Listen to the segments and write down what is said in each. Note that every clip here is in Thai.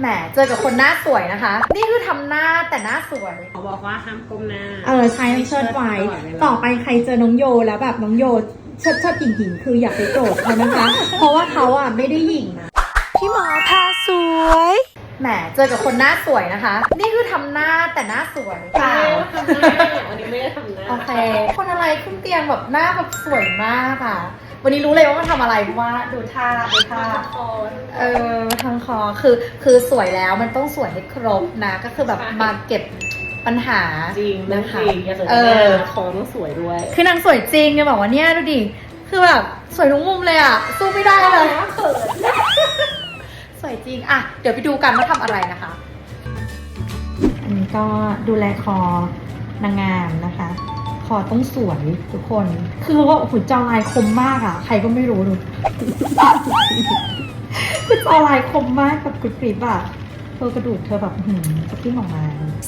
แหมเจอกับคนหน้าสวยนะคะ นี่คือทำหน้าแต่หน้าสวย เขาบอกว่าห้ามก้มหน้าเออใช้น้ำเชิดไว้ตลอดเวลาต่อไปใครเจอน้องโยแล้วแบบน้องโยเชิดเชิดหญิงหญิงคืออย่าไปโกรธเขานะคะ เพราะว่าเขาอะไม่ได้หญิงนะพี่หมอพาสวยแหมเจอกับคนหน้าสวยนะคะ นี่คือทำหน้าแต่หน้าสวยเปล่าทำหน้าวันนี้ไม่ได้ทำหน้าโอเค คนอะไรขึ้นเตียงแบบหน้าแบบสวยมากค่ะ วันนี้รู้เลยว่ามันทำอะไรเพราะว่าดูท่าดูท่า เออทางคอคือคือสวยแล้วมันต้องสวยให้ครบนะ ก็คือแบบมาเก็บปัญหาจริงนะนะคะจริงอย่าสวยเอแน่อ คอต้องสวยด้วยคือนางสวยจริงเนี่ยบอกว่าเนี่ยดูดิ คือแบบสวยทุกมุมเลยอะ สู้ไม่ได้เลยสวยจริง อะ เดี๋ยวไปดูกันว่าทำอะไรนะคะ อันนี้ก็ดูแลคอนางงามนะคะ คอต้องสวยทุกคน คือว่าหุ่นจอลายคมมากอะ ใครก็ไม่รู้ดูคือจอลายคมมากแบบกรุบกริบอะ เธอกระดูกเธอแบบหืมจะพิ่งออกมา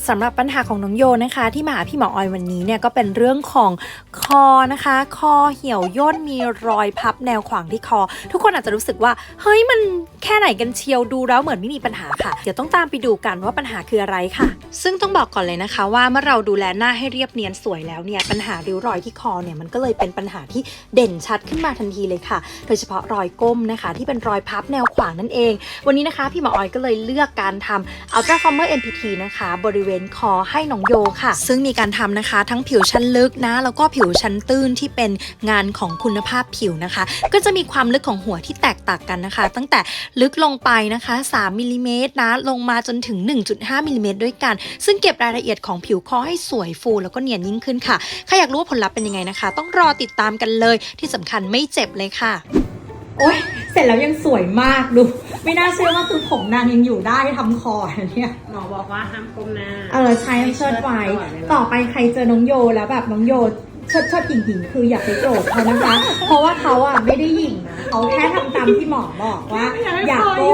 สำหรับปัญหาของน้องโยนะคะ ที่มาหาพี่หมอออยวันนี้เนี่ยก็เป็นเรื่องของคอนะคะ คอเหี่ยวย่นมีรอยพับแนวขวางที่คอ ทุกคนอาจจะรู้สึกว่า เฮ้ยมันแค่ไหนกันเชียวดูแล้วเหมือนไม่มีปัญหาค่ะ เดี๋ยวต้องตามไปดูกันว่าปัญหาคืออะไรค่ะ ซึ่งต้องบอกก่อนเลยนะคะว่าเมื่อเราดูแลหน้าให้เรียบเนียนสวยแล้วเนี่ยปัญหาริ้วรอยที่คอเนี่ยมันก็เลยเป็นปัญหาที่เด่นชัดขึ้นมาทันทีเลยค่ะ โดยเฉพาะรอยก้มนะคะ ที่เป็นรอยพับแนวขวางนั่นเอง วันนี้นะคะ พี่หมอออยก็เลยเลือกการทำ Ultra Former MPT นะคะ บริเวณคอให้น้องโยค่ะ ซึ่งมีการทำนะคะทั้งผิวชั้นลึกนะ แล้วก็ผิวชั้นตื้นที่เป็นงานของคุณภาพผิวนะคะ ก็จะมีความลึกของหัวที่แตกต่างกันนะคะ ตั้งแต่ลึกลงไปนะคะ 3มิลลิเมตรนะ ลงมาจนถึง 1.5มิลลิเมตรด้วยกัน ซึ่งเก็บรายละเอียดของผิวคอให้สวยฟู แล้วก็เนียนยิ่งขึ้นค่ะ ใครอยากรู้ว่าผลลัพธ์เป็นยังไงนะคะ ต้องรอติดตามกันเลย ที่สำคัญไม่เจ็บเลยค่ะ โอ๊ย เสร็จแล้วยังสวยมากดู ไม่น่าเชื่อว่าคือผมนางยังอยู่ได้ทำคอเนี่ยหมอบอกว่าห้ามก้มหน้าเออใช้น้ำเชิดไว้ตลอดเวลาต่อไปใครเจอน้องโยแล้วแบบน้องโยเชิดเชิดหญิงหญิงคืออย่าไปโกรธเขานะคะ เพราะว่าเขาอะไม่ได้หญิงนะเขาแค่ทำตามที่หมอบอกว่าไม่อยากให้อย่าคอก้